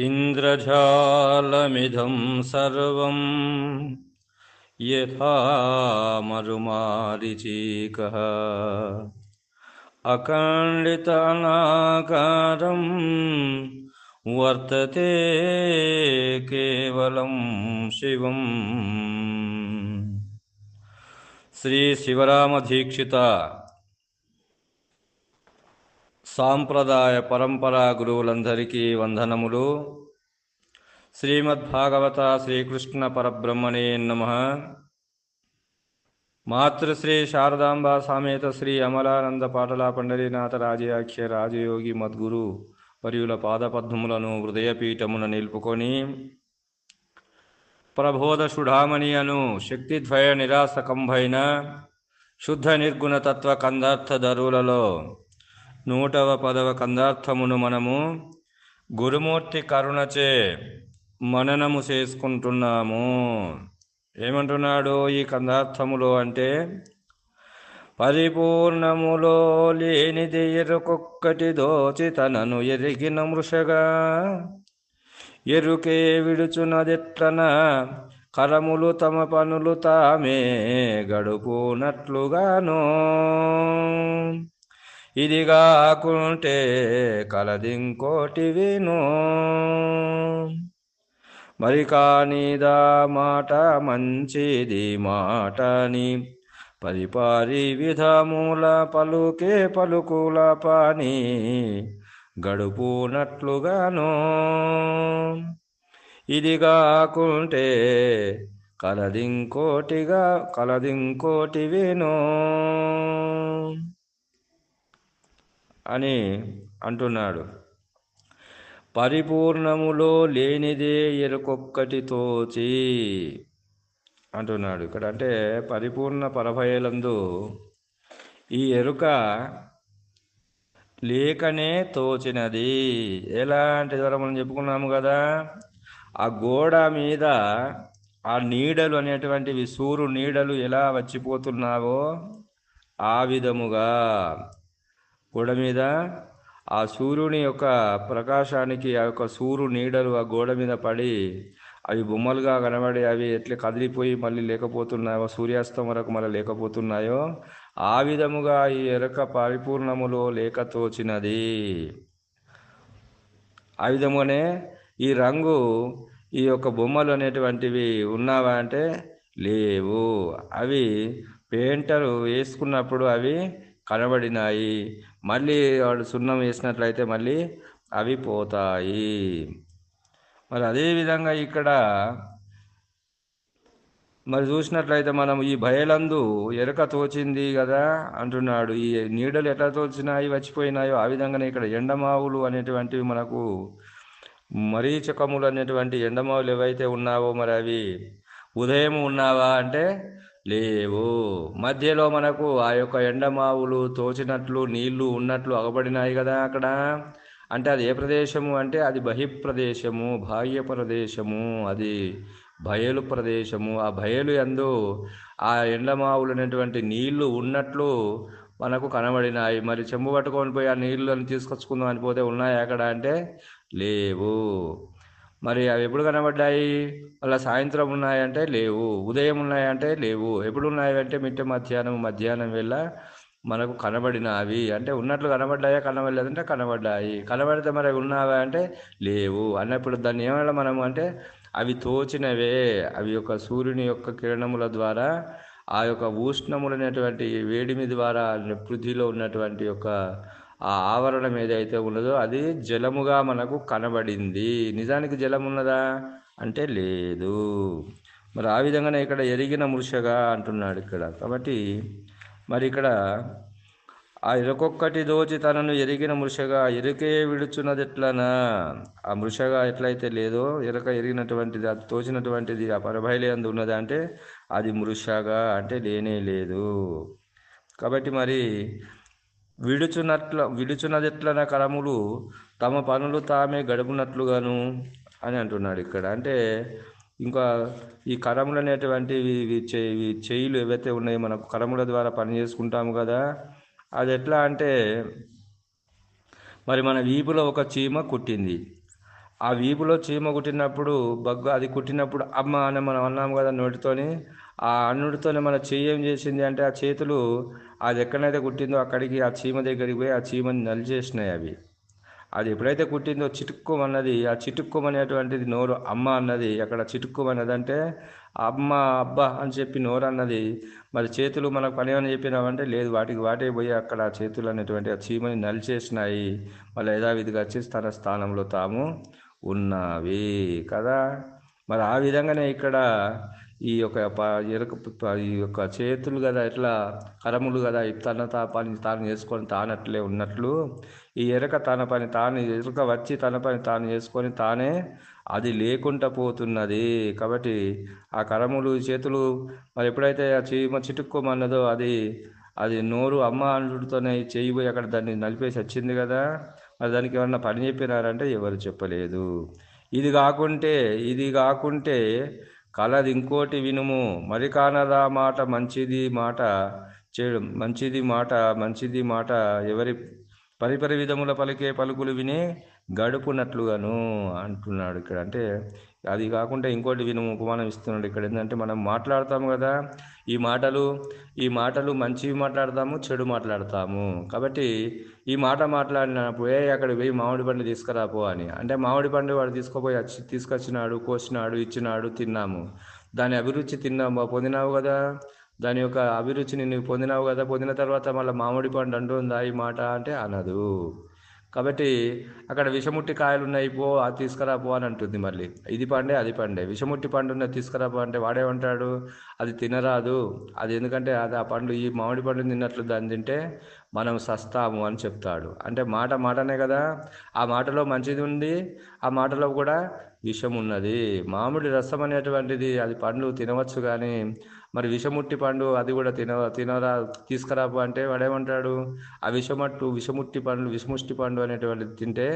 इन्द्रजालमिदं सर्वं यथा मरुमारिचीकः। अखण्डितनाकारं वर्तते केवलं शिवम्। श्रीशिवरामधीक्षिता సాంప్రదాయ పరంపరా గురువులందరికీ వందనములు. శ్రీమద్భాగవత శ్రీకృష్ణ పరబ్రహ్మణే నమ. మాతృశ్రీ శారదాంబ సామేత శ్రీ అమలానంద పాటల పండరీనాథ రాజయాఖ్య రాజయోగి మద్గురు పరియుల పాదపద్మములను హృదయపీఠమున నిలుపుకొని ప్రబోధ ప్రబోధసుఢామణి అను శక్తిద్వయ నిరాసకంభైన శుద్ధ నిర్గుణ తత్వ కందార్థ ధరువులలో నూటవ పదవ కందార్థమును మనము గురుమూర్తి కరుణచే మననము చేసుకుంటున్నాము. ఏమంటున్నాడు ఈ కందార్థములో అంటే పరిపూర్ణములో లేనిది ఎరుకొక్కటి దోచి తనను ఎరిగిన మృషగా ఎరుకే విడుచునదెట్లన కరములు తమ పనులు తామే గడుపునట్లుగాను. ఇది కాకుంటే కలదింకోటి విను. మరి కానిదా మాట మంచిది మాటని పరిపారి విధముల పలుకే పలుకుల పాని గడుపునట్లుగాను. ఇది కాకుంటే కలదింకోటిగా కలదింకోటి విను. అని అంటున్నాడు. పరిపూర్ణములో లేనిదే ఎరుకొక్కటి తోచి అంటున్నాడు. ఇక్కడ అంటే పరిపూర్ణ పరభయలందు ఈ ఎరుక లేకనే తోచినది. ఎలాంటి ద్వారా మనం చెప్పుకున్నాము కదా? ఆ గోడ మీద ఆ నీడలు అనేటువంటివి సూరు నీడలు ఎలా వచ్చిపోతున్నావో ఆ విధముగా గోడ మీద ఆ సూర్యుని యొక్క ప్రకాశానికి ఆ యొక్క సూర్యు నీడలు ఆ గోడ మీద పడి అవి బొమ్మలుగా కనబడి అవి ఎట్లా కదిలిపోయి మళ్ళీ లేకపోతున్నాయో సూర్యాస్తం వరకు మళ్ళీ లేకపోతున్నాయో ఆ విధముగా ఈ ఎరక పరిపూర్ణములో లేక తోచినది. ఆ విధముగానే ఈ రంగు ఈ యొక్క బొమ్మలు అనేటువంటివి ఉన్నావా అంటే లేవు. అవి పెయింటర్ వేసుకున్నప్పుడు అవి కనబడినాయి. మళ్ళీ వాడు సున్నం వేసినట్లయితే మళ్ళీ అవి పోతాయి. మరి అదేవిధంగా ఇక్కడ మరి చూసినట్లయితే మనం ఈ భయలందు ఎరక తోచింది కదా అంటున్నాడు. ఈ నీడలు ఎట్లా తోచినాయి వచ్చిపోయినాయో ఆ విధంగానే ఇక్కడ ఎండమావులు అనేటువంటివి మనకు మరీచకములు అనేటువంటి ఎండమావులు ఏవైతే ఉన్నావో మరి అవి ఉదయం ఉన్నావా అంటే లేవు. మధ్యలో మనకు ఆ యొక్క ఎండమావులు తోచినట్లు నీళ్ళు ఉన్నట్లు అగబడినాయి కదా అక్కడ. అంటే అది ఏ ప్రదేశము? అంటే అది బహిప్రదేశము బాహ్య ప్రదేశము అది బయలు ప్రదేశము. ఆ బయలు ఎందు ఆ ఎండమావులు అనేటువంటి నీళ్ళు ఉన్నట్లు మనకు కనబడినాయి. మరి చెంబు పట్టుకొని పోయి ఆ నీళ్ళని తీసుకొచ్చుకుందాం అని పోతే ఉన్నాయి అక్కడ? అంటే లేవు. మరి అవి ఎప్పుడు కనబడ్డాయి? మళ్ళీ సాయంత్రం ఉన్నాయంటే లేవు ఉదయం ఉన్నాయంటే లేవు ఎప్పుడు ఉన్నాయంటే మిట్ట మధ్యాహ్నం మధ్యాహ్నం వేళ మనకు కనబడినవి. అంటే ఉన్నట్లు కనబడ్డాయా కనబడలేదంటే కనబడ్డాయి. కనబడితే మరి ఉన్నావా అంటే లేవు. అన్నప్పుడు దాన్ని ఏమైనా మనము అంటే అవి తోచినవే. అవి యొక్క సూర్యుని యొక్క కిరణముల ద్వారా ఆ యొక్క ఉష్ణములైనటువంటి వేడిమి ద్వారా పృథ్వీలో ఉన్నటువంటి యొక్క ఆ ఆవరణం ఏదైతే ఉన్నదో అది జలముగా మనకు కనబడింది. నిజానికి జలం ఉన్నదా? అంటే లేదు. మరి ఆ విధంగానే ఇక్కడ ఎరిగిన మృషగా అంటున్నాడు ఇక్కడ. కాబట్టి మరి ఇక్కడ ఆ ఇరకొక్కటి దోచి తనను ఎరిగిన మృషగా ఎరుకే విడుచున్నది ఎట్లనా? ఆ మృషగా ఎట్లయితే లేదో ఎరక ఎరిగినటువంటిది అది తోచినటువంటిది ఆ పరభైలే అందు ఉన్నది అంటే అది మృషగా అంటే లేనే లేదు. కాబట్టి మరి విడుచునట్ల విడుచునదిట్లన కరములు తమ పనులు తామే గడుపునట్లుగాను అని అంటున్నాడు ఇక్కడ. అంటే ఇంకా ఈ కరములు అనేటువంటివి ఇవి చే- ఇవి చేయిలు ఏవైతే ఉన్నాయో మనకు కరముల ద్వారా పని చేసుకుంటాము కదా అది ఎట్లా అంటే మరి మన వీపులో ఒక చీమ కుట్టింది. ఆ వీపులో చీమ కుట్టినప్పుడు బగ్గు అది కుట్టినప్పుడు అమ్మ అని మనం అన్నాం కదా నోటితోని ఆ అన్నుడితోనే మన చేయి ఏం చేసింది అంటే ఆ చేతులు అది ఎక్కడైతే కుట్టిందో అక్కడికి ఆ చీమ దగ్గరికి పోయి ఆ చీమని నలిచేసినాయి అవి. అది ఎప్పుడైతే కుట్టిందో చిటుక్కుమన్నది ఆ చిటుక్కుమనేటువంటిది నోరు అమ్మ అన్నది అక్కడ చిటుక్కుమన్నది అంటే అమ్మ అబ్బా అని చెప్పి నోరు అన్నది మరి చేతులు మనకు పని అని చెప్పినామంటే లేదు వాటికి వాటే పోయి అక్కడ చేతులు అనేటువంటి ఆ చీమని నలిచేసినాయి. మళ్ళీ యథావిధిగా వచ్చి తన స్థానంలో తాము ఉన్నవి కదా? మరి ఆ విధంగానే ఇక్కడ ఈ యొక్క ప ప- ఈ యొక్క చేతులు కదా ఇట్లా కరములు కదా తన తా పని తాను చేసుకొని తానట్లే ఉన్నట్లు ఈ ఎరక తన పని తాను ఎరుక వచ్చి తన పని తాను చేసుకొని తానే అది లేకుండా పోతున్నది. కాబట్టి ఆ కరములు చేతులు మరి ఎప్పుడైతే ఆ చీమ చిటుక్కోమన్నదో అది అది నోరు అమ్మ అనుడితోనే చేయిపోయి అక్కడ దాన్ని నలిపేసి వచ్చింది కదా. మరి దానికి ఏమన్నా పని చెప్పినారంటే ఎవరు చెప్పలేదు. ఇది కాకుంటే ఇది కాకుంటే కలది ఇంకోటి వినుము. మరి కానదా మాట మంచిది మాట చెడు మంచిది మాట మంచిది మాట ఎవరి పరిపరి విధముల పలికే పలుకులు విని గడుపునట్లుగాను అంటున్నాడు ఇక్కడ. అంటే అది కాకుండా ఇంకోటి విను ఉపమానం ఇస్తున్నాడు ఇక్కడ. ఏంటంటే మనం మాట్లాడతాము కదా ఈ మాటలు ఈ మాటలు మంచివి మాట్లాడతాము చెడు మాట్లాడతాము. కాబట్టి ఈ మాట మాట్లాడినప్పుడు ఏ అక్కడ పోయి మామిడి పండు తీసుకురాపో అని. అంటే మామిడి పండు వాడు తీసుకుపోయి వచ్చి తీసుకొచ్చినాడు కోసినాడు ఇచ్చినాడు తిన్నాము. దాని అభిరుచి తిన్నాము పొందినావు కదా. దాని యొక్క అభిరుచిని నువ్వు పొందినావు కదా. పొందిన తర్వాత మళ్ళీ మామిడి పండు అంటుందా ఈ మాట అంటే అనదు. కాబట్టి అక్కడ విషముట్టి కాయలు ఉన్నాయి పో అది తీసుకురా పో అని అంటుంది మళ్ళీ. ఇది పండే అది పండే. విషముట్టి పండు ఉన్నది తీసుకురా పో అంటే వాడేమంటాడు? అది తినరాదు. అది ఎందుకంటే అది ఆ పండు ఈ మామిడి పండు తిన్నట్లు దాన్ని తింటే మనం సస్తాము అని చెప్తాడు. అంటే మాట మాటనే కదా. ఆ మాటలో మంచిది ఉంది ఆ మాటలో కూడా విషం ఉన్నది మామిడి రసం అనేటువంటిది అది పండ్లు తినవచ్చు కానీ మరి విషముట్టి పండు అది కూడా తిన తినరా తీసుకురాపు అంటే వాడేమంటాడు? ఆ విషమట్టు విషముట్టి పండ్లు విషముష్టి పండు అనేటువంటిది తింటే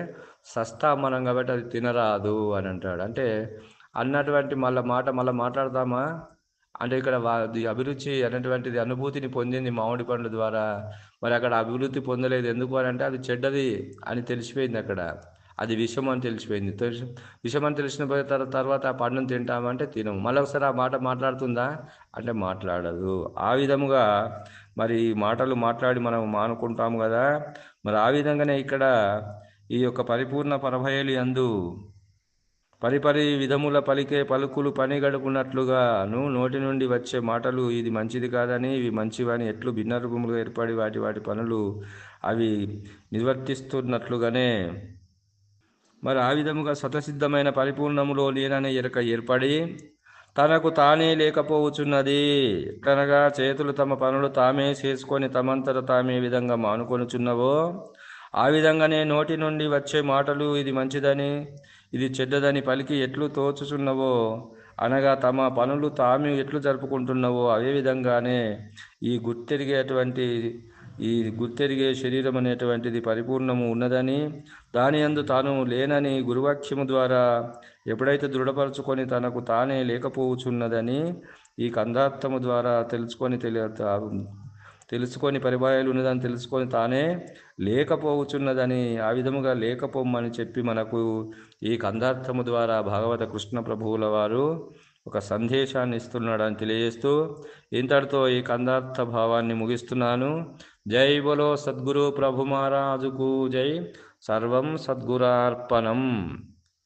సస్తా మనం కాబట్టి అది తినరాదు అని అంటాడు. అంటే అన్నటువంటి మళ్ళీ మాట మళ్ళీ మాట్లాడతామా అంటే ఇక్కడ అభిరుచి అనేటువంటిది అనుభూతిని పొందింది మామిడి పండ్ల ద్వారా. మరి అక్కడ అభివృద్ధి పొందలేదు ఎందుకు అని అంటే అది చెడ్డది అని తెలిసిపోయింది అక్కడ. అది విషం అని తెలిసిపోయింది. తెలిసి? విషం అని తెలిసిన పోయిన తర్వాత ఆ పండును తింటామంటే తినము. మళ్ళీ ఒకసారి ఆ మాట మాట్లాడుతుందా? అంటే మాట్లాడదు. ఆ విధముగా మరి ఈ మాటలు మాట్లాడి మనం మానుకుంటాము కదా. మరి ఆ విధంగానే ఇక్కడ ఈ యొక్క పరిపూర్ణ పరభయలు అందు పరిపరి విధముల పలికే పలుకులు పని గడుపునట్లుగాను నోటి నుండి వచ్చే మాటలు ఇది మంచిది కాదని ఇవి మంచివని ఎట్లు భిన్న రూపములుగా ఏర్పడి వాటి వాటి పనులు అవి నిర్వర్తిస్తున్నట్లుగానే మరి ఆ విధముగా స్వతసిద్ధమైన పరిపూర్ణములో లేననే ఎరక ఏర్పడి తనకు తానే లేకపోవచ్చున్నది. కనుక చేతులు తమ పనులు తామే చేసుకొని తమంతట తామే విధంగా మానుకొనుచున్నవో ఆ విధంగానే నోటి నుండి వచ్చే మాటలు ఇది మంచిదని ఇది చెడ్డదని పలికి ఎట్లు తోచుచున్నవో అనగా తమ పనులు తాము ఎట్లు జరుపుకుంటున్నవో అదే విధంగానే ఈ గుర్తిరిగేటువంటి ఈ గుర్తెరిగే శరీరం అనేటువంటిది పరిపూర్ణము ఉన్నదని దాని అందు తాను లేనని గురువాక్యము ద్వారా ఎప్పుడైతే దృఢపరచుకొని తనకు తానే లేకపోవచ్చున్నదని ఈ కందార్థము ద్వారా తెలుసుకొని తెలియ తెలుసుకొని పరిభాయాలు ఉన్నదని తెలుసుకొని తానే లేకపోవచ్చున్నదని ఆ విధముగా లేకపోమ్మని చెప్పి మనకు ఈ కందార్థము ద్వారా భాగవత కృష్ణ ప్రభువుల వారు ఒక సందేశాన్ని ఇస్తున్నాడని తెలియజేస్తూ ఇంతటితో ఈ కందార్థ భావాన్ని ముగిస్తున్నాను. जय बोलो सदगुरु प्रभु महाराज को जय। सर्व सदगुरार्पणम।